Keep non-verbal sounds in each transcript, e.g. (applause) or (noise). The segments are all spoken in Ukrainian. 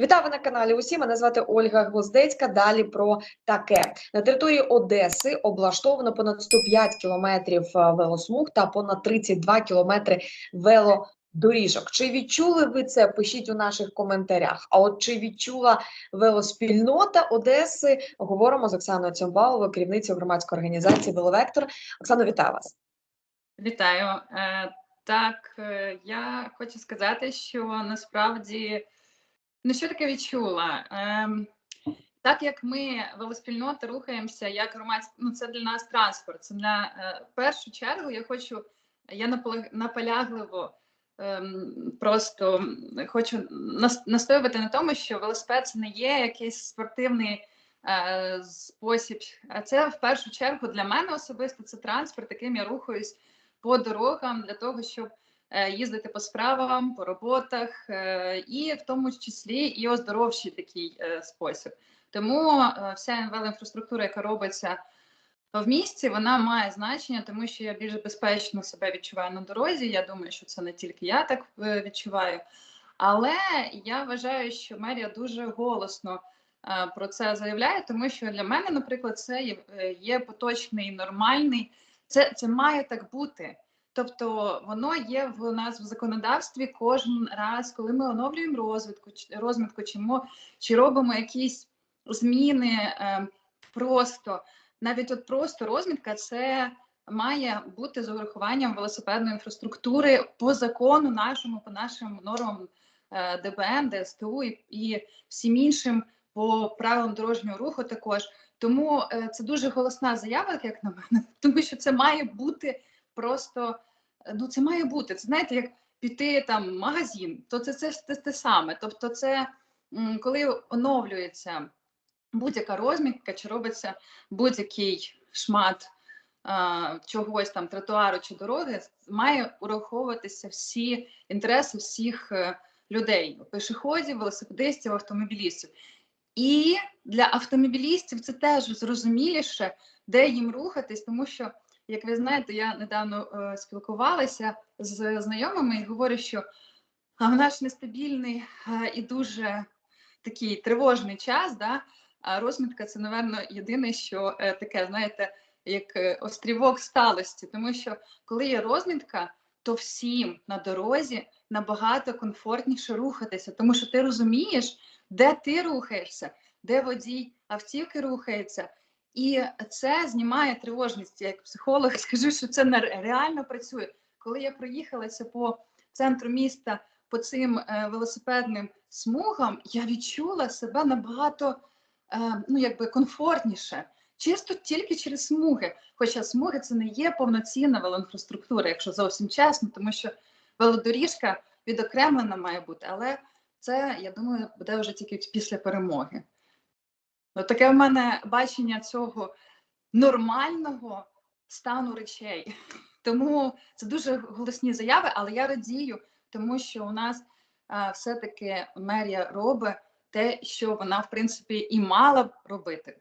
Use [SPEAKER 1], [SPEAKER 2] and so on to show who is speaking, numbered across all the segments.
[SPEAKER 1] Вітаю на каналі. Усі мене звати Ольга Гвоздецька. Далі про таке на території Одеси облаштовано понад 105 кілометрів е, велосмуг та понад 32 кілометри велодоріжок. Чи відчули ви це? Пишіть у наших коментарях. А от чи відчула велоспільнота Одеси? Говоримо з Оксаною Цьомбаловою, керівницею громадської організації Веловектор. Оксано, вітаю вас.
[SPEAKER 2] Вітаю. Е, Так, е, я хочу сказати, що насправді ну що таке відчула? Ем, Так як ми велоспільнота рухаємося як громадська, ну це для нас транспорт. Це для е, першу чергу я хочу, я наполег- наполягливо ем, просто хочу нас- настоювати на тому, що велосипед це не є якийсь спортивний е, спосіб. А Це в першу чергу для мене особисто це транспорт, яким я рухаюсь по дорогам для того, щоб їздити по справам, по роботах, е, і в тому числі і оздоровчий такий е, спосіб. Тому е, вся велоінфраструктура, яка робиться в місті, вона має значення, тому що я більш безпечно себе відчуваю на дорозі. Я думаю, що це не тільки я так е, відчуваю. Але я вважаю, що мерія дуже голосно е, про це заявляє, тому що для мене, наприклад, це е, є поточний нормальний. Це, це має так бути. Тобто воно є в нас в законодавстві кожен раз, коли ми оновлюємо розвитку, розмітку, чи, чи робимо якісь зміни е, просто навіть от просто розмітка це має бути з урахуванням велосипедної інфраструктури по закону нашому, по нашим нормам е, ДБН, ДСТУ і, і всім іншим по правилам дорожнього руху також. Тому е, це дуже голосна заява, як на мене, (laughs) тому що це має бути просто. е, Ну, це має бути. Це знаєте, як піти там в магазин, то це це ж те, саме. Тобто, це коли оновлюється будь-яка розмітка, чи робиться будь-який шмат а, чогось там тротуару чи дороги, має ураховуватися всі інтереси всіх е, людей: пішоходів, велосипедистів, автомобілістів. І для автомобілістів це теж зрозуміліше, де їм рухатись, тому що, як ви знаєте, я недавно е, спілкувалася з знайомими і говорю, що в наш нестабільний е, і дуже такий тривожний час, да, а розмітка це, напевно, єдине, що е, таке, знаєте, як е, острівок сталості. Тому що коли є розмітка, то всім на дорозі набагато комфортніше рухатися, тому що ти розумієш, де ти рухаєшся, де водій автівки рухається. І це знімає тривожність. Я як психолог (laughs) скажу, що це реально працює. Коли я проїхалася по центру міста по цим е, велосипедним смугам, я відчула себе набагато е, ну, якби комфортніше. Чисто тільки через смуги. Хоча смуги це не є повноцінна велоінфраструктура, якщо зовсім чесно, тому що велодоріжка відокремлена має бути, але це, я думаю, буде вже тільки після перемоги. От таке в мене бачення цього нормального стану речей. (laughs) Тому це дуже голосні заяви, але я радію, тому що у нас все-таки мерія робить те, що вона, в принципі, і мала б робити.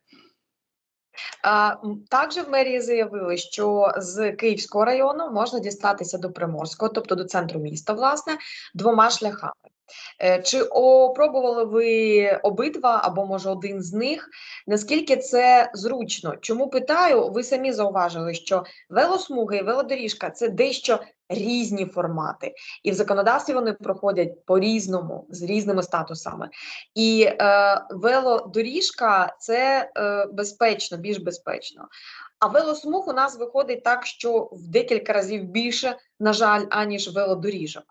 [SPEAKER 1] Також в мерії заявили, що з Київського району можна дістатися до Приморського, тобто до центру міста, власне, двома шляхами. Е, Чи опробували ви обидва або може один з них? Наскільки це зручно? Чому питаю? Ви самі зауважили, що велосмуги і велодоріжка це дещо різні формати, і в законодавстві вони проходять по-різному з різними статусами. І е, велодоріжка це е, безпечно, більш безпечно. А велосмуг у нас виходить так, що в декілька разів більше, на жаль, аніж велодоріжок.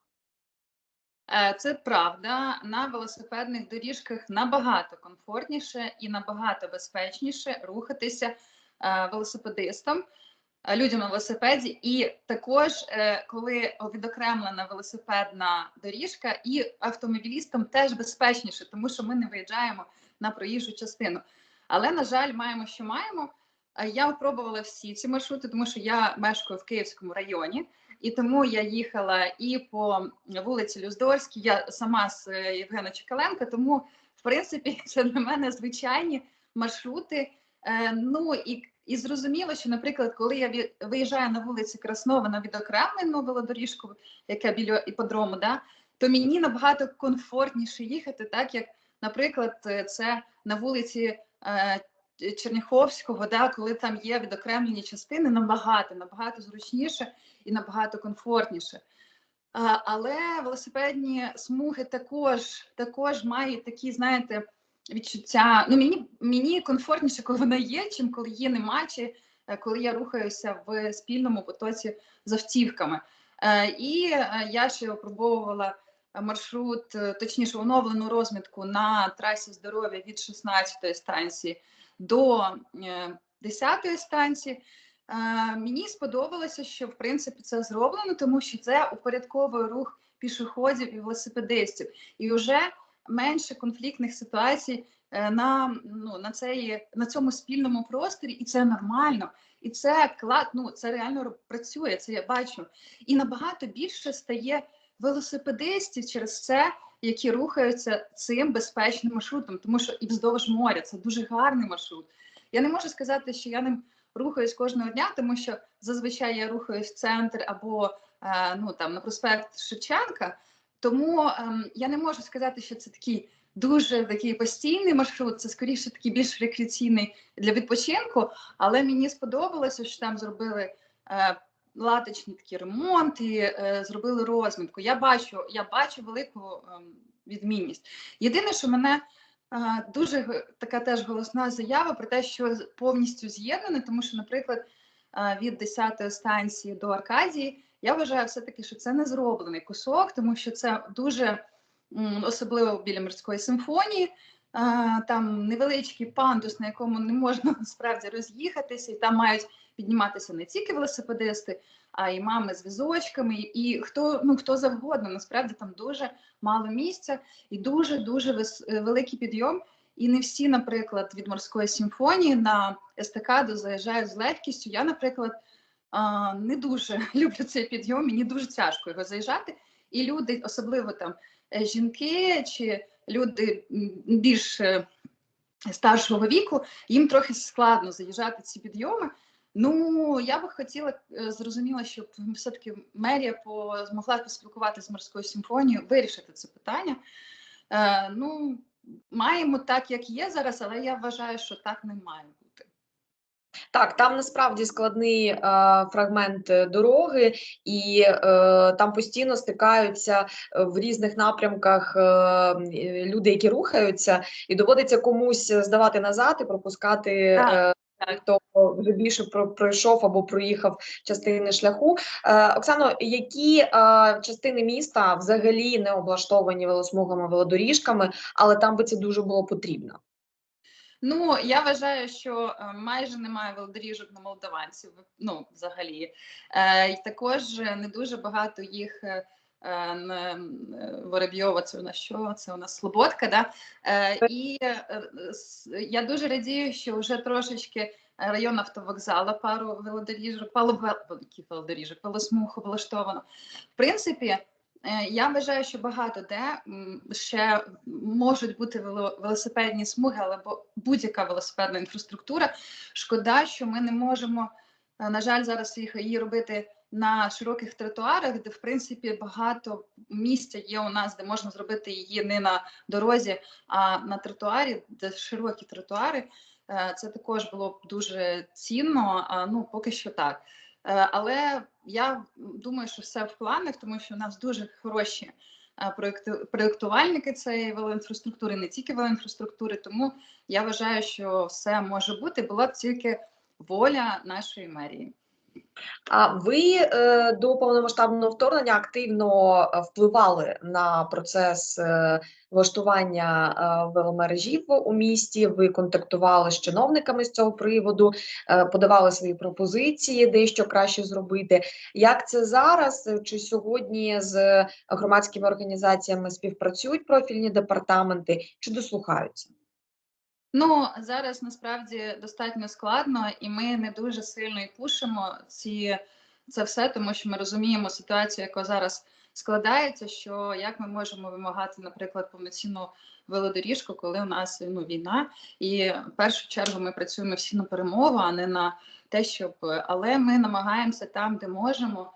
[SPEAKER 2] Е, Це правда. На велосипедних доріжках набагато комфортніше і набагато безпечніше рухатися е, велосипедистам, е, людям на велосипеді. І також, коли відокремлена велосипедна доріжка, і автомобілістам теж безпечніше, тому що ми не виїжджаємо на проїжджу частину. Але, на жаль, маємо, що маємо. Я пробувала всі ці маршрути, тому що я мешкаю в Київському районі. І тому я їхала і по вулиці Люздорській, я сама з е, Євгена Чекаленка, тому, в принципі, (laughs) це для мене звичайні маршрути. Е, ну і, і зрозуміло, що, наприклад, коли я виїжджаю на вулиці Краснова на відокремлену велодоріжку, яка біля іподрому, да, то мені набагато комфортніше їхати, так як наприклад, е, це на вулиці Черняховського, да, коли там є відокремлені частини, набагато, набагато зручніше і набагато комфортніше. А, але велосипедні смуги також, також мають такі, знаєте, відчуття. Ну, мені, мені комфортніше, коли вона є, чим коли її нема, чи е, коли я рухаюся в спільному потоці з автівками. Е, І е, я ще опробовувала маршрут, точніше, оновлену розмітку на трасі здоров'я від 16-ї станції до 10-ї станції. Е, Мені сподобалося, що в принципі це зроблено, тому що це упорядковує рух пішоходів і велосипедистів, і вже менше конфліктних ситуацій е, на ну на цей на цьому спільному просторі, і це нормально. І це клад, ну це реально працює. Це я бачу. І набагато більше стає велосипедистів через це, які рухаються цим безпечним маршрутом, тому що і вздовж моря це дуже гарний маршрут. Я не можу сказати, що я ним рухаюсь кожного дня, тому що зазвичай я рухаюсь в центр або е, ну там на проспект Шевченка. Тому ем, я не можу сказати, що це такий дуже такий постійний маршрут. Це скоріше такий більш рекреаційний для відпочинку. Але мені сподобалося, що там зробили е, латочні такі ремонти, е, зробили розмітку. Я бачу, я бачу велику ем, відмінність. Єдине, що мене е, дуже така теж голосна заява про те, що повністю з'єднане, тому що, наприклад, е, від 10-ї станції до Аркадії, я вважаю все-таки, що це не зроблений кусок, тому що це дуже особливо біля морської симфонії. Там невеличкий пандус, на якому не можна (laughs) насправді роз'їхатися, і там мають підніматися не тільки велосипедисти, а й мами з візочками, і хто ну хто завгодно. Насправді там дуже мало місця і дуже дуже вис- великий підйом. І не всі, наприклад, від морської симфонії на естакаду заїжджають з легкістю. Я, наприклад, не дуже (laughs) люблю цей підйом, мені дуже тяжко його заїжджати. І люди, особливо там е, жінки чи люди більш старшого віку, їм трохи складно заїжджати ці підйоми. Ну, я би хотіла е, зрозуміла, щоб все-таки мерія по, змогла поспілкуватися з морською симфонією, вирішити це питання. Е, ну, маємо так, як є зараз, але я вважаю, що так не має бути.
[SPEAKER 1] Так, там насправді складний е, фрагмент е, дороги, і е, там постійно стикаються е, в різних напрямках е, люди, які рухаються, і доводиться комусь здавати назад і пропускати. Е. Хто вже більше про- пройшов або проїхав частини шляху. Е, Оксано, які е, частини міста взагалі не облаштовані велосмугами, велодоріжками, але там би це дуже було потрібно?
[SPEAKER 2] Ну, я вважаю, що е, майже немає велодоріжок на молдаванців, ну, взагалі. Е, також е, не дуже багато їх е, на Воробйова, це у нас що? Це у нас Слободка, да? Е, і е, я дуже радію, що вже трошечки район автовокзала пару велодоріжок, велодоріжок, велосмуг облаштовано. В принципі, Я вважаю, що багато де ще можуть бути вело- велосипедні смуги, або будь-яка велосипедна інфраструктура. Шкода, що ми не можемо, е, на жаль, зараз їх її робити на широких тротуарах, де в принципі багато місця є у нас, де можна зробити її не на дорозі, а на тротуарі, де широкі тротуари. Е, Це також було б дуже цінно. А ну поки що так. Е, Але я думаю, що все в планах, тому що у нас дуже хороші е, проєктувальники цієї велоінфраструктури, не тільки велоінфраструктури. Тому я вважаю, що все може бути, була б тільки воля нашої мерії.
[SPEAKER 1] А ви е, до повномасштабного вторгнення активно е, впливали на процес е, влаштування веломережів у місті. Ви контактували з чиновниками з цього приводу, подавали свої пропозиції, де що краще зробити. Як це зараз? Чи сьогодні з громадськими організаціями співпрацюють профільні департаменти, чи дослухаються?
[SPEAKER 2] Ну зараз насправді достатньо складно, і ми не дуже сильно і пушимо ці це все, тому що ми розуміємо ситуацію, яка зараз складається. Що як ми можемо вимагати, наприклад, повноцінну велодоріжку, коли у нас ну війна, і в першу чергу ми працюємо всі на перемогу, а не на те, щоб але ми намагаємося там, де можемо.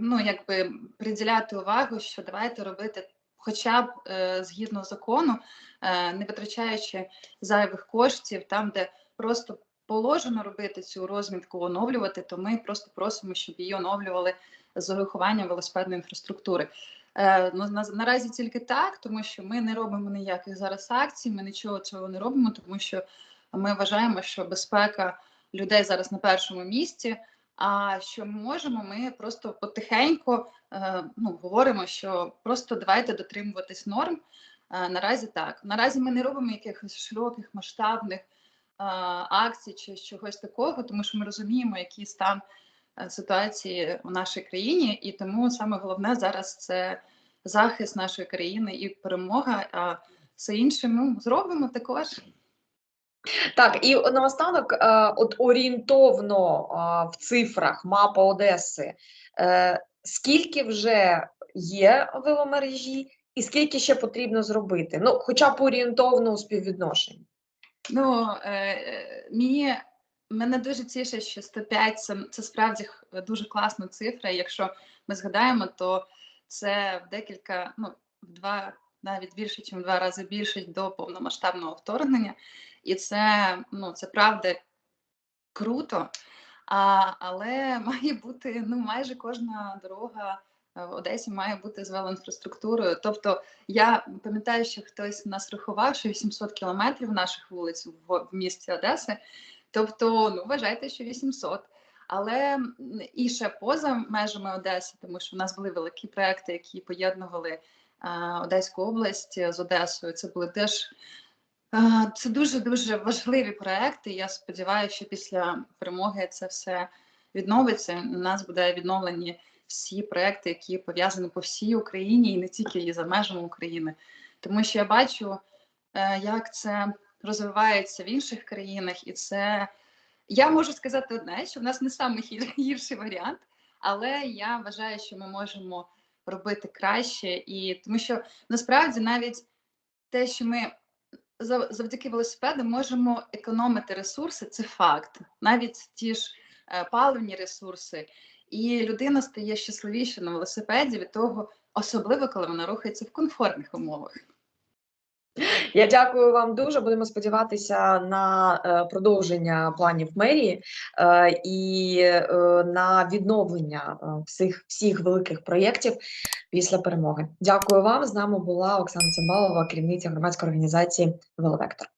[SPEAKER 2] Ну, якби приділяти увагу, що давайте робити хоча б е, згідно закону, е, не витрачаючи зайвих коштів, там, де просто положено робити цю розмітку, оновлювати, то ми просто просимо, щоб її оновлювали з урахуванням велосипедної інфраструктури. Е, ну, на, наразі тільки так, тому що ми не робимо ніяких зараз акцій, ми нічого цього не робимо, тому що ми вважаємо, що безпека людей зараз на першому місці. А що ми можемо, ми просто потихеньку е, ну, говоримо, що просто давайте дотримуватись норм. Е, наразі так. Наразі ми не робимо якихось широких масштабних е, акцій чи чогось такого, тому що ми розуміємо, який стан ситуації у нашій країні, і тому саме головне зараз це захист нашої країни і перемога. А все інше ми зробимо також.
[SPEAKER 1] Так, і наостанок, е, от орієнтовно е, в цифрах мапа Одеси, е, скільки вже є веломережі, і скільки ще потрібно зробити? Ну, хоча б орієнтовно у співвідношенні.
[SPEAKER 2] Ну е, мені мене дуже тішить, що 105 це, це справді дуже класна цифра. Якщо ми згадаємо, то це в декілька, ну в два, навіть більше, ніж два рази більше до повномасштабного вторгнення. І це ну це правда круто. А, але (laughs) має бути ну майже кожна дорога е, в Одесі має бути з велоінфраструктурою. Тобто я пам'ятаю, що хтось нас рахував, що 800 кілометрів наших вулиць в, місті Одеси. Тобто, ну вважайте, що 800. Але і ще поза межами Одеси, тому що в нас були великі проекти, які поєднували Одеську область з Одесою. Це були теж це дуже дуже важливі проекти. Я сподіваюся, що після перемоги це все відновиться. У нас буде відновлені всі проекти, які пов'язані по всій Україні і не тільки і за межами України. Тому що я бачу, е, як це розвивається в інших країнах, і це я можу сказати одне, що в нас не найгірший (laughs) варіант, але я вважаю, що ми можемо робити краще, і тому що насправді навіть те, що ми зав- завдяки велосипеду можемо економити ресурси, це факт. Навіть ті ж е, паливні ресурси, і людина стає щасливіше на велосипеді від того, особливо коли вона рухається в комфортних умовах.
[SPEAKER 1] Я дякую вам дуже. Будемо сподіватися на е, продовження планів мерії е, і е, на відновлення всіх всіх великих проєктів після перемоги. Дякую вам. З нами була Оксана Цимбалова, керівниця громадської організації Веловектор.